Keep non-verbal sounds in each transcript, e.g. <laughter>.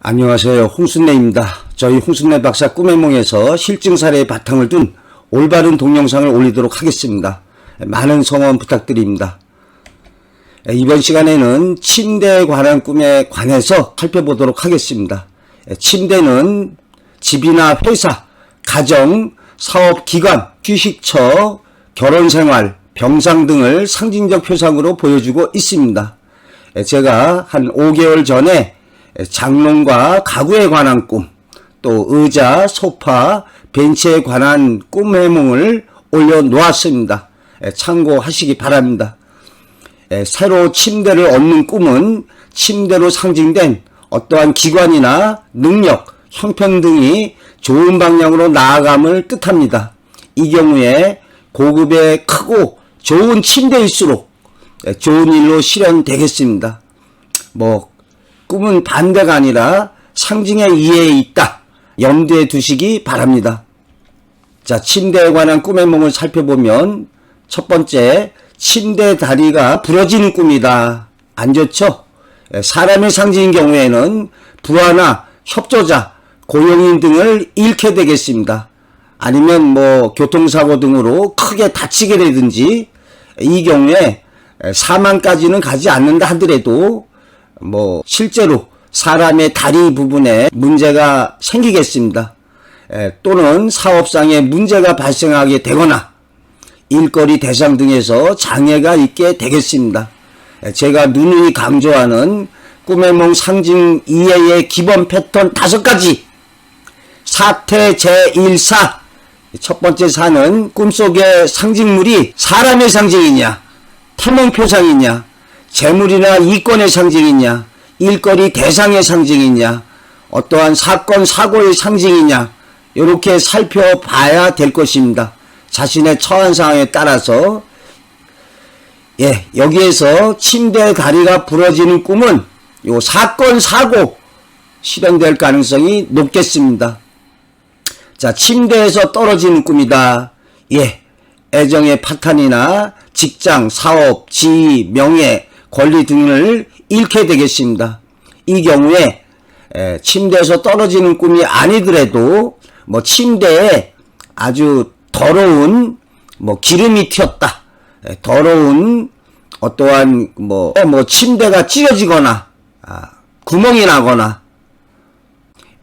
안녕하세요. 홍순래입니다. 저희 홍순래 박사 꿈의 몽에서 실증 사례의 바탕을 둔 올바른 동영상을 올리도록 하겠습니다. 많은 성원 부탁드립니다. 이번 시간에는 침대에 관한 꿈에 관해서 살펴보도록 하겠습니다. 침대는 집이나 회사, 가정, 사업기관, 휴식처, 결혼생활, 병상 등을 상징적 표상으로 보여주고 있습니다. 제가 한 5개월 전에 장롱과 가구에 관한 꿈, 또 의자, 소파, 벤치에 관한 꿈 해몽을 올려놓았습니다. 참고하시기 바랍니다. 새로 침대를 얻는 꿈은 침대로 상징된 어떠한 기관이나 능력, 형편 등이 좋은 방향으로 나아감을 뜻합니다. 이 경우에 고급의 크고 좋은 침대일수록 좋은 일로 실현되겠습니다. 뭐 꿈은 반대가 아니라 상징의 이해에 있다. 염두에 두시기 바랍니다. 자, 침대에 관한 꿈의夢을 살펴보면 첫 번째, 침대 다리가 부러지는 꿈이다. 안 좋죠? 예, 사람의 상징인 경우에는 부하나 협조자, 고용인 등을 잃게 되겠습니다. 아니면 뭐 교통사고 등으로 크게 다치게 되든지 이 경우에 사망까지는 가지 않는다 하더라도 뭐 실제로 사람의 다리 부분에 문제가 생기겠습니다. 에, 또는 사업상에 문제가 발생하게 되거나 일거리 대상 등에서 장애가 있게 되겠습니다. 에, 제가 누누이 강조하는 꿈의 몽 상징 이해의 기본 패턴 다섯 가지 사태 제1사 첫 번째 사는 꿈속의 상징물이 사람의 상징이냐 태몽 표상이냐 재물이나 이권의 상징이냐, 일거리 대상의 상징이냐, 어떠한 사건, 사고의 상징이냐, 이렇게 살펴봐야 될 것입니다. 자신의 처한 상황에 따라서, 예, 여기에서 침대 다리가 부러지는 꿈은 요 사건, 사고 실현될 가능성이 높겠습니다. 자, 침대에서 떨어지는 꿈이다. 예, 애정의 파탄이나 직장, 사업, 지위, 명예, 권리 등을 잃게 되겠습니다. 이 경우에 침대에서 떨어지는 꿈이 아니더라도 뭐 침대에 아주 더러운 뭐 기름이 튀었다. 더러운 어떠한 뭐, 뭐 침대가 찢어지거나 아, 구멍이 나거나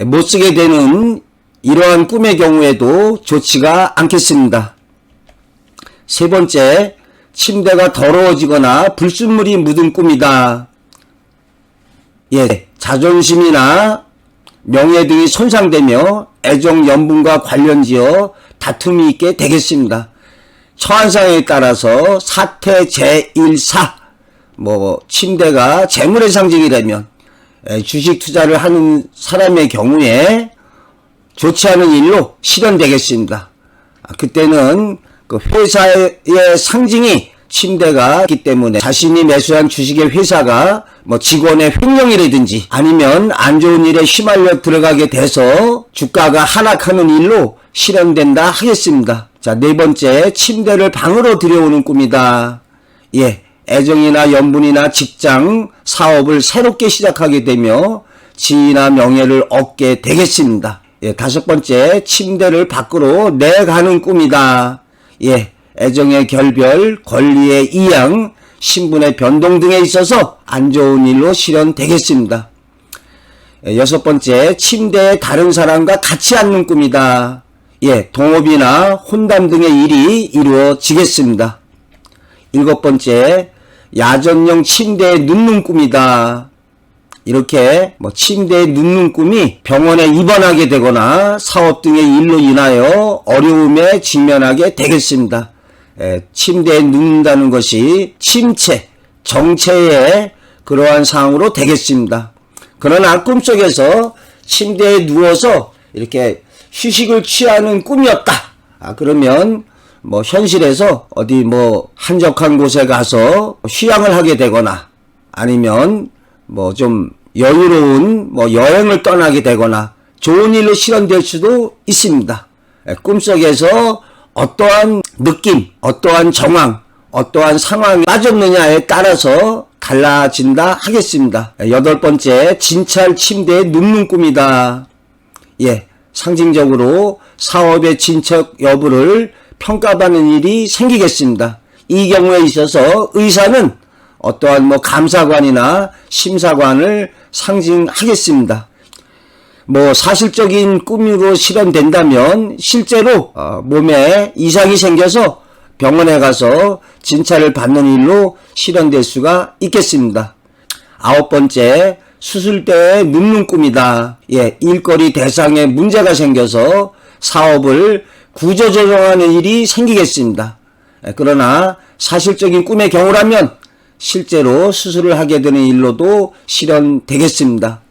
못 쓰게 되는 이러한 꿈의 경우에도 좋지가 않겠습니다. 세 번째, 침대가 더러워지거나 불순물이 묻은 꿈이다. 예, 자존심이나 명예 등이 손상되며 애정 연분과 관련지어 다툼이 있게 되겠습니다. 처한상에 따라서 사태 제1사 뭐 침대가 재물의 상징이라면 주식 투자를 하는 사람의 경우에 좋지 않은 일로 실현되겠습니다. 아, 그때는 그 회사의 상징이 침대가 있기 때문에 자신이 매수한 주식의 회사가 뭐 직원의 횡령이라든지 아니면 안 좋은 일에 휘말려 들어가게 돼서 주가가 하락하는 일로 실현된다 하겠습니다. 자, 네 번째, 침대를 방으로 들여오는 꿈이다. 예, 애정이나 연분이나 직장, 사업을 새롭게 시작하게 되며 지위나 명예를 얻게 되겠습니다. 예, 다섯 번째, 침대를 밖으로 내가는 꿈이다. 예, 애정의 결별, 권리의 이양, 신분의 변동 등에 있어서 안 좋은 일로 실현되겠습니다. 예, 여섯 번째, 침대에 다른 사람과 같이 앉는 꿈이다. 예, 동업이나 혼담 등의 일이 이루어지겠습니다. 일곱 번째, 야전용 침대에 눕는 꿈이다. 이렇게 뭐 침대에 눕는 꿈이 병원에 입원하게 되거나 사업 등의 일로 인하여 어려움에 직면하게 되겠습니다. 에, 침대에 눕는다는 것이 침체, 정체의 그러한 상황으로 되겠습니다. 그러나 꿈속에서 침대에 누워서 이렇게 휴식을 취하는 꿈이었다. 아, 그러면 뭐 현실에서 어디 뭐 한적한 곳에 가서 휴양을 하게 되거나 아니면 뭐 좀 여유로운 뭐 여행을 떠나게 되거나 좋은 일로 실현될 수도 있습니다. 꿈속에서 어떠한 느낌, 어떠한 정황, 어떠한 상황이 빠졌느냐에 따라서 달라진다 하겠습니다. 여덟 번째, 진찰 침대에 눕는 꿈이다. 예, 상징적으로 사업의 진척 여부를 평가받는 일이 생기겠습니다. 이 경우에 있어서 의사는 어떠한 뭐 감사관이나 심사관을 상징하겠습니다. 뭐 사실적인 꿈으로 실현된다면 실제로 어, 몸에 이상이 생겨서 병원에 가서 진찰을 받는 일로 실현될 수가 있겠습니다. 아홉 번째, 수술 때에 눕는 꿈이다. 예, 일거리 대상에 문제가 생겨서 사업을 구조조정하는 일이 생기겠습니다. 예, 그러나 사실적인 꿈의 경우라면 실제로 수술을 하게 되는 일로도 실현되겠습니다.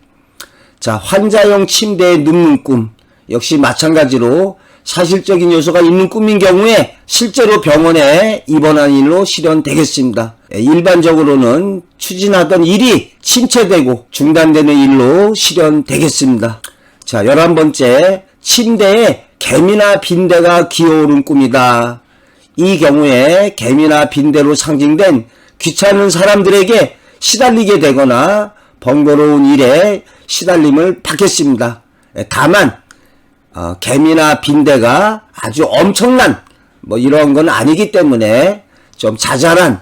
자, 환자용 침대에 눕는 꿈. 역시 마찬가지로 사실적인 요소가 있는 꿈인 경우에 실제로 병원에 입원한 일로 실현되겠습니다. 예, 일반적으로는 추진하던 일이 침체되고 중단되는 일로 실현되겠습니다. 자, 열한 번째, 침대에 개미나 빈대가 기어오른 꿈이다. 이 경우에 개미나 빈대로 상징된 귀찮은 사람들에게 시달리게 되거나 번거로운 일에 시달림을 받겠습니다. 예, 다만 어, 개미나 빈대가 아주 엄청난 뭐 이런 건 아니기 때문에 좀 자잘한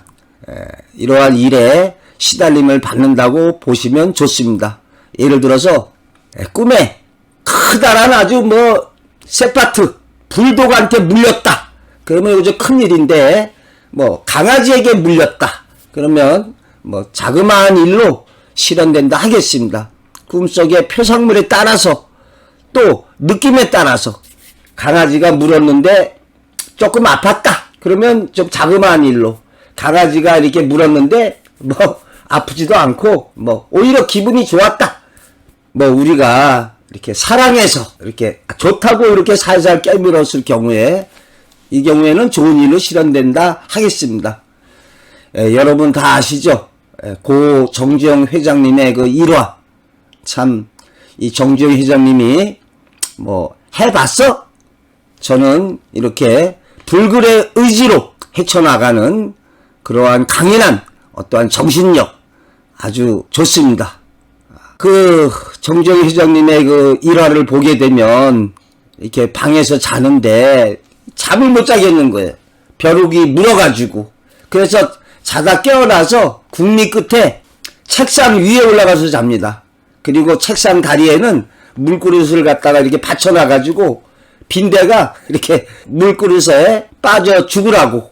에, 이러한 일에 시달림을 받는다고 보시면 좋습니다. 예를 들어서 에, 꿈에 크다란 아주 뭐 세파트 불독한테 물렸다. 그러면 이거 큰 일인데 뭐 강아지에게 물렸다. 그러면 뭐 자그마한 일로 실현된다 하겠습니다. 꿈속의 표상물에 따라서 또 느낌에 따라서 강아지가 물었는데 조금 아팠다. 그러면 좀 자그마한 일로 강아지가 이렇게 물었는데 뭐 아프지도 않고 뭐 오히려 기분이 좋았다. 뭐 우리가 이렇게 사랑해서 이렇게 좋다고 이렇게 살살 깨물었을 경우에 이 경우에는 좋은 일로 실현된다 하겠습니다. 에, 여러분 다 아시죠? 에, 고 정지영 회장님의 그 일화 참 이 정지영 회장님이 뭐 해봤어? 저는 이렇게 불굴의 의지로 헤쳐나가는 그러한 강인한 어떠한 정신력 아주 좋습니다. 그 정정 회장님의 그 일화를 보게 되면 이렇게 방에서 자는데 잠을 못 자겠는 거예요. 벼룩이 물어가지고 그래서 자다 깨어나서 국리 끝에 책상 위에 올라가서 잡니다. 그리고 책상 다리에는 물그릇을 갖다가 이렇게 받쳐놔가지고 빈대가 이렇게 물그릇에 빠져 죽으라고.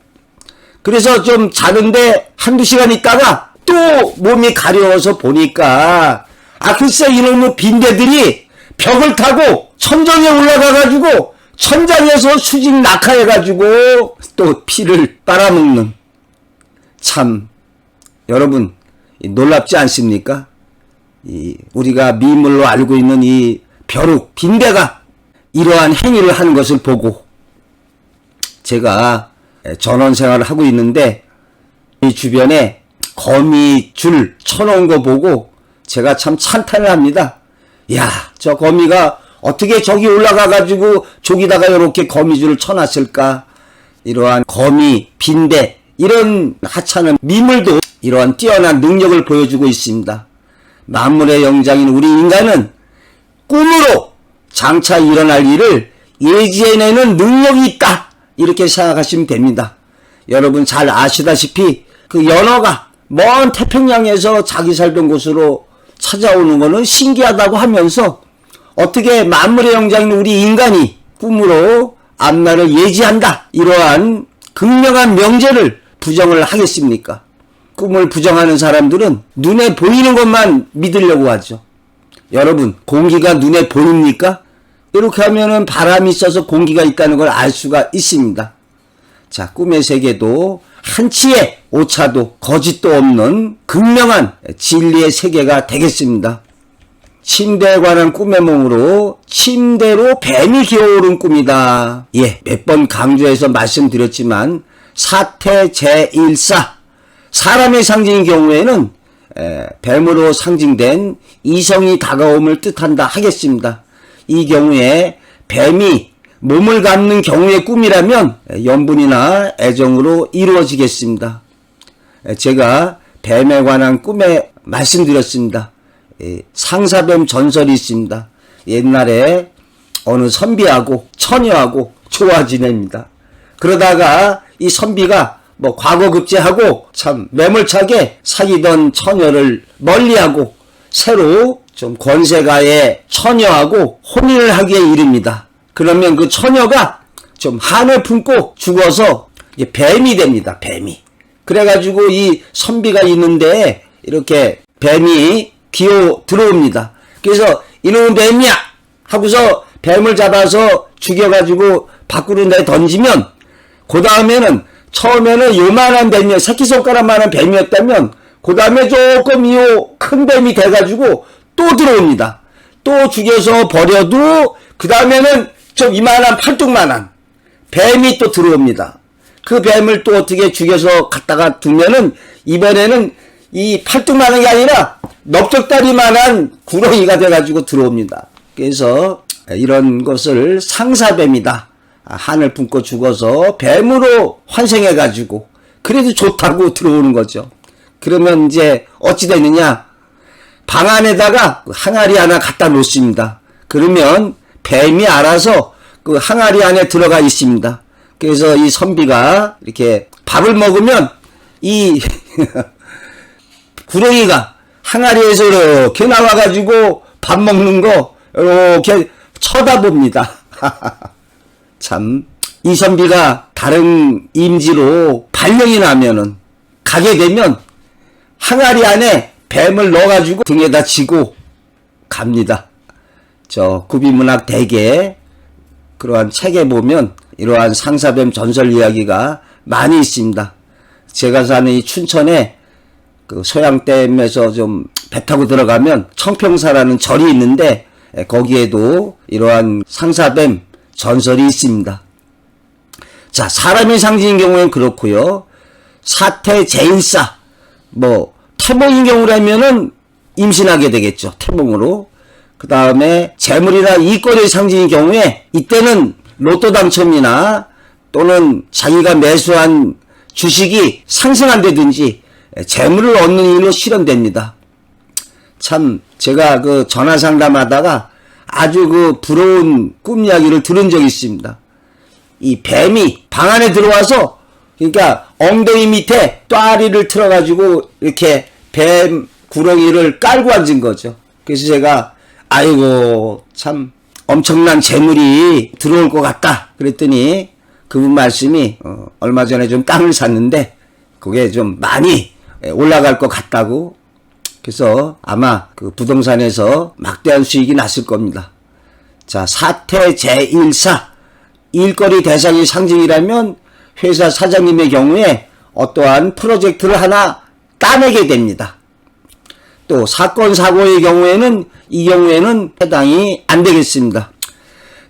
그래서 좀 자는데 한두 시간 있다가 또 몸이 가려워서 보니까 아 글쎄 이놈의 빈대들이 벽을 타고 천정에 올라가가지고 천장에서 수직 낙하해가지고 또 피를 빨아먹는 참 여러분 놀랍지 않습니까? 이 우리가 미물로 알고 있는 이 벼룩 빈대가 이러한 행위를 하는 것을 보고 제가 전원 생활을 하고 있는데 이 주변에 거미 줄 쳐놓은 거 보고 제가 참 찬탄을 합니다. 야, 저 거미가 어떻게 저기 올라가 가지고 저기다가 이렇게 거미줄을 쳐놨을까? 이러한 거미, 빈대 이런 하찮은 미물도 이러한 뛰어난 능력을 보여주고 있습니다. 만물의 영장인 우리 인간은 꿈으로 장차 일어날 일을 예지해내는 능력이 있다. 이렇게 생각하시면 됩니다. 여러분 잘 아시다시피 그 연어가 먼 태평양에서 자기 살던 곳으로 찾아오는 것은 신기하다고 하면서 어떻게 만물의 영장인 우리 인간이 꿈으로 앞날을 예지한다. 이러한 극명한 명제를 부정을 하겠습니까? 꿈을 부정하는 사람들은 눈에 보이는 것만 믿으려고 하죠. 여러분, 공기가 눈에 보입니까? 이렇게 하면은 바람이 있어서 공기가 있다는 걸 알 수가 있습니다. 자, 꿈의 세계도 한치의 오차도 거짓도 없는 극명한 진리의 세계가 되겠습니다. 침대에 관한 꿈의 몸으로 침대로 뱀이 기어오른 꿈이다. 예, 몇 번 강조해서 말씀드렸지만 사태 제1사 사람의 상징인 경우에는 에, 뱀으로 상징된 이성이 다가옴을 뜻한다 하겠습니다. 이 경우에 뱀이 몸을 갖는 경우의 꿈이라면 연분이나 애정으로 이루어지겠습니다. 제가 뱀에 관한 꿈에 말씀드렸습니다. 예, 상사뱀 전설이 있습니다. 옛날에 어느 선비하고 처녀하고 좋아 지냅니다. 그러다가 이 선비가 뭐 과거 급제하고 참 매몰차게 사귀던 처녀를 멀리하고 새로 좀 권세가의 처녀하고 혼인을 하기에 이릅니다. 그러면 그 처녀가 좀 한을 품고 죽어서 이제 뱀이 됩니다. 뱀이. 그래가지고 이 선비가 있는데 이렇게 뱀이 기어 들어옵니다. 그래서 이놈은 뱀이야 하고서 뱀을 잡아서 죽여가지고 밖으로 내 던지면 그 다음에는 처음에는 요만한 뱀이 새끼손가락만한 뱀이었다면 그 다음에 조금 이 큰 뱀이 돼가지고 또 들어옵니다. 또 죽여서 버려도 그 다음에는 좀 이만한 팔뚝만한 뱀이 또 들어옵니다. 그 뱀을 또 어떻게 죽여서 갖다가 두면은 이번에는 이 팔뚝만한 게 아니라 넓적다리만한 구렁이가 돼가지고 들어옵니다. 그래서 이런 것을 상사뱀이다. 한을 품고 죽어서 뱀으로 환생해 가지고 그래도 좋다고 들어오는 거죠. 그러면 이제 어찌 되느냐? 방 안에다가 그 항아리 하나 갖다 놓습니다. 그러면 뱀이 알아서 그 항아리 안에 들어가 있습니다. 그래서 이 선비가 이렇게 밥을 먹으면 이 <laughs> 구렁이가 항아리에서 이렇게 나와가지고 밥 먹는 거 이렇게 쳐다봅니다. <laughs> 참, 이 선비가 다른 임지로 발령이 나면은 가게 되면 항아리 안에 뱀을 넣어가지고 등에다 지고 갑니다. 저 구비문학 대계 그러한 책에 보면 이러한 상사뱀 전설 이야기가 많이 있습니다. 제가 사는 이 춘천에 그 소양댐에서 좀 배 타고 들어가면 청평사라는 절이 있는데 에, 거기에도 이러한 상사뱀 전설이 있습니다. 자, 사람의 상징인 경우에는 그렇고요. 사태 제일사, 뭐 태몽인 경우라면은 임신하게 되겠죠. 태몽으로. 그 다음에 재물이나 이권의 상징인 경우에 이때는 로또 당첨이나 또는 자기가 매수한 주식이 상승한다든지 재물을 얻는 일로 실현됩니다. 참 제가 그 전화 상담하다가 아주 그 부러운 꿈 이야기를 들은 적이 있습니다. 이 뱀이 방 안에 들어와서 그러니까 엉덩이 밑에 또아리를 틀어가지고 이렇게 뱀 구렁이를 깔고 앉은 거죠. 그래서 제가 아이고 참 엄청난 재물이 들어올 것 같다. 그랬더니 그분 말씀이 어, 얼마 전에 좀 땅을 샀는데 그게 좀 많이 올라갈 것 같다고 그래서 아마 그 부동산에서 막대한 수익이 났을 겁니다. 자, 사태 제1사 일거리 대상의 상징이라면 회사 사장님의 경우에 어떠한 프로젝트를 하나 따내게 됩니다. 또 사건 사고의 경우에는 이 경우에는 해당이 안 되겠습니다.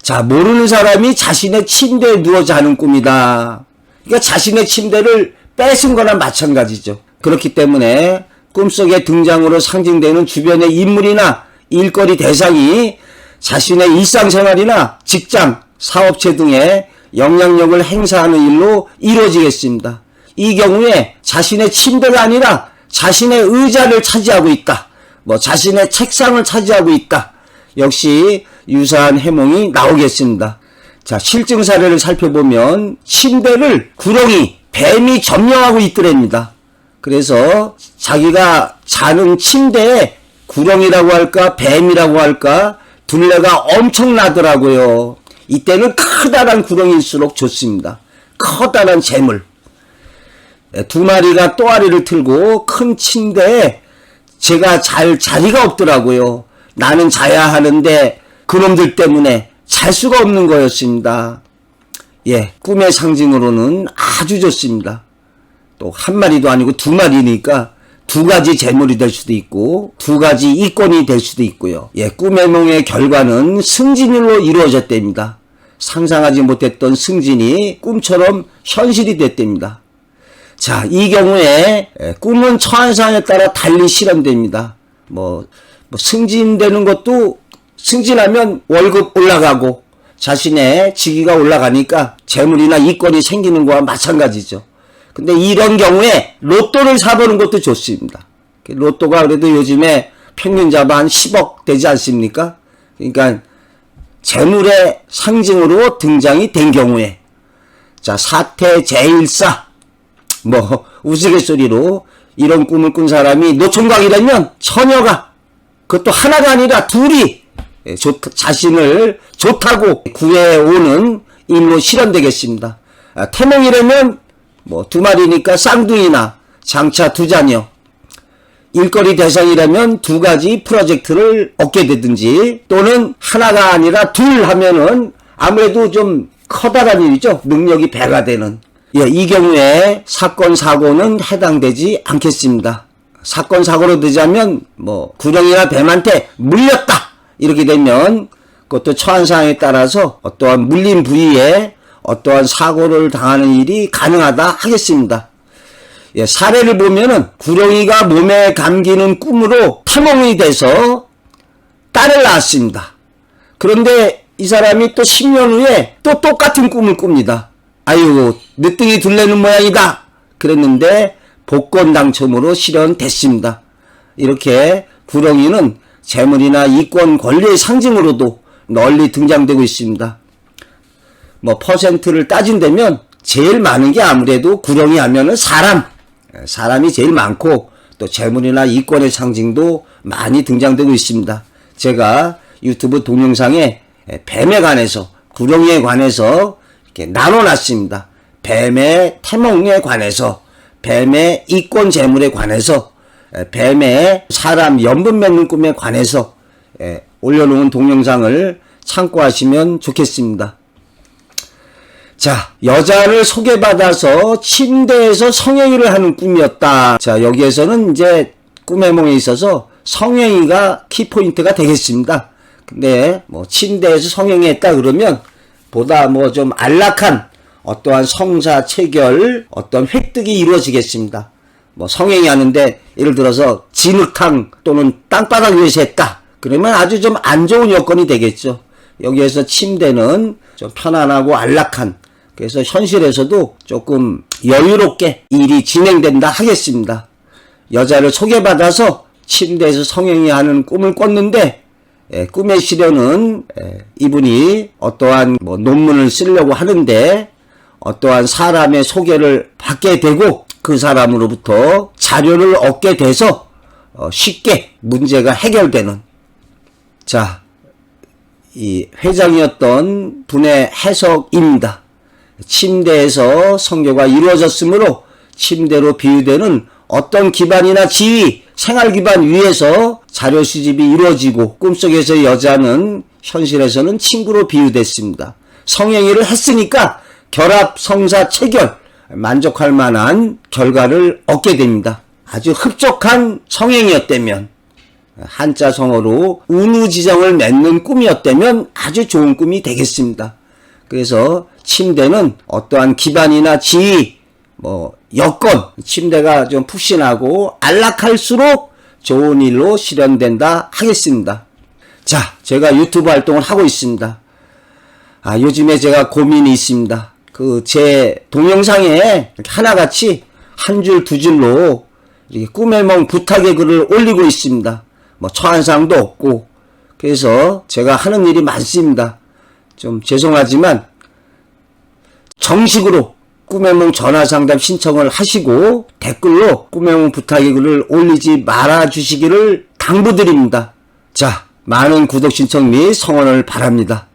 자, 모르는 사람이 자신의 침대에 누워 자는 꿈이다. 그러니까 자신의 침대를 뺏은 거나 마찬가지죠. 그렇기 때문에 꿈속의 등장으로 상징되는 주변의 인물이나 일거리 대상이 자신의 일상생활이나 직장, 사업체 등에 영향력을 행사하는 일로 이루어지겠습니다. 이 경우에 자신의 침대가 아니라 자신의 의자를 차지하고 있다. 뭐 자신의 책상을 차지하고 있다. 역시 유사한 해몽이 나오겠습니다. 자, 실증 사례를 살펴보면 침대를 구렁이, 뱀이 점령하고 있더랍니다. 그래서 자기가 자는 침대에 구렁이라고 할까, 뱀이라고 할까, 둘레가 엄청나더라고요. 이때는 커다란 구렁이일수록 좋습니다. 커다란 재물. 두 마리가 또아리를 틀고 큰 침대에 제가 잘 자리가 없더라고요. 나는 자야 하는데 그놈들 때문에 잘 수가 없는 거였습니다. 예, 꿈의 상징으로는 아주 좋습니다. 또 한 마리도 아니고 두 마리니까 두 가지 재물이 될 수도 있고 두 가지 이권이 될 수도 있고요. 예, 꿈의 몽의 결과는 승진일로 이루어졌답니다. 상상하지 못했던 승진이 꿈처럼 현실이 됐답니다. 자, 이 경우에 예, 꿈은 처한 상에 따라 달리 실현됩니다. 뭐, 뭐 승진되는 것도 승진하면 월급 올라가고 자신의 직위가 올라가니까 재물이나 이권이 생기는 거와 마찬가지죠. 근데 이런 경우에 로또를 사보는 것도 좋습니다. 로또가 그래도 요즘에 평균 잡아 한 10억 되지 않습니까? 그러니까 재물의 상징으로 등장이 된 경우에 자 사태 제일사 뭐 우스갯소리로 이런 꿈을 꾼 사람이 노총각이라면 처녀가 그것도 하나가 아니라 둘이 예, 좋, 자신을 좋다고 구해오는 일로 실현되겠습니다. 아, 태몽이라면 뭐 두 마리니까 쌍둥이나 장차 두 자녀 일거리 대상이라면 두 가지 프로젝트를 얻게 되든지 또는 하나가 아니라 둘 하면은 아무래도 좀 커다란 일이죠. 능력이 배가 되는. 예, 이 경우에 사건 사고는 해당되지 않겠습니다. 사건 사고로 되자면 뭐 구령이나 뱀한테 물렸다 이렇게 되면 그것도 처한 상황에 따라서 어떠한 물린 부위에 어떠한 사고를 당하는 일이 가능하다 하겠습니다. 예, 사례를 보면은 구렁이가 몸에 감기는 꿈으로 태몽이 돼서 딸을 낳았습니다. 그런데 이 사람이 또 10년 후에 또 똑같은 꿈을 꿉니다. 아유, 늦둥이 둘레는 모양이다. 그랬는데 복권 당첨으로 실현됐습니다. 이렇게 구렁이는 재물이나 이권 권리의 상징으로도 널리 등장되고 있습니다. 뭐 퍼센트를 따진다면 제일 많은 게 아무래도 구렁이 하면은 사람, 사람이 제일 많고 또 재물이나 이권의 상징도 많이 등장되고 있습니다. 제가 유튜브 동영상에 뱀에 관해서 구렁이에 관해서 이렇게 나눠놨습니다. 뱀의 태몽에 관해서 뱀의 이권 재물에 관해서 뱀의 사람 연분 맺는 꿈에 관해서 예, 올려놓은 동영상을 참고하시면 좋겠습니다. 자, 여자를 소개받아서 침대에서 성행위를 하는 꿈이었다. 자, 여기에서는 이제 꿈의夢에 있어서 성행위가 키포인트가 되겠습니다. 근데 뭐 침대에서 성행위 했다 그러면 보다 뭐 좀 안락한 어떠한 성사 체결 어떤 획득이 이루어지겠습니다. 뭐 성행위 하는데 예를 들어서 진흙탕 또는 땅바닥 위에서 했다. 그러면 아주 좀 안 좋은 여건이 되겠죠. 여기에서 침대는 좀 편안하고 안락한 그래서 현실에서도 조금 여유롭게 일이 진행된다 하겠습니다. 여자를 소개받아서 침대에서 성행위 하는 꿈을 꿨는데 예, 꿈의 실현은 예, 이분이 어떠한 뭐 논문을 쓰려고 하는데 어떠한 사람의 소개를 받게 되고 그 사람으로부터 자료를 얻게 돼서 어, 쉽게 문제가 해결되는 자, 이 회장이었던 분의 해석입니다. 침대에서 성교가 이루어졌으므로 침대로 비유되는 어떤 기반이나 지위, 생활 기반 위에서 자료 수집이 이루어지고 꿈속에서 여자는 현실에서는 친구로 비유됐습니다. 성행위를 했으니까 결합, 성사, 체결, 만족할 만한 결과를 얻게 됩니다. 아주 흡족한 성행이었다면, 한자 성어로 운우지정을 맺는 꿈이었다면 아주 좋은 꿈이 되겠습니다. 그래서 침대는 어떠한 기반이나 지위, 뭐 여건, 침대가 좀 푹신하고 안락할수록 좋은 일로 실현된다 하겠습니다. 자, 제가 유튜브 활동을 하고 있습니다. 아, 요즘에 제가 고민이 있습니다. 그 제 동영상에 하나같이 한 줄 두 줄로 꿈의 몽 부탁의 글을 올리고 있습니다. 뭐 처한 상도 없고 그래서 제가 하는 일이 많습니다. 좀 죄송하지만 정식으로 꿈의 몽 전화 상담 신청을 하시고 댓글로 꿈의 몽 부탁의 글을 올리지 말아 주시기를 당부드립니다. 자, 많은 구독 신청 및 성원을 바랍니다.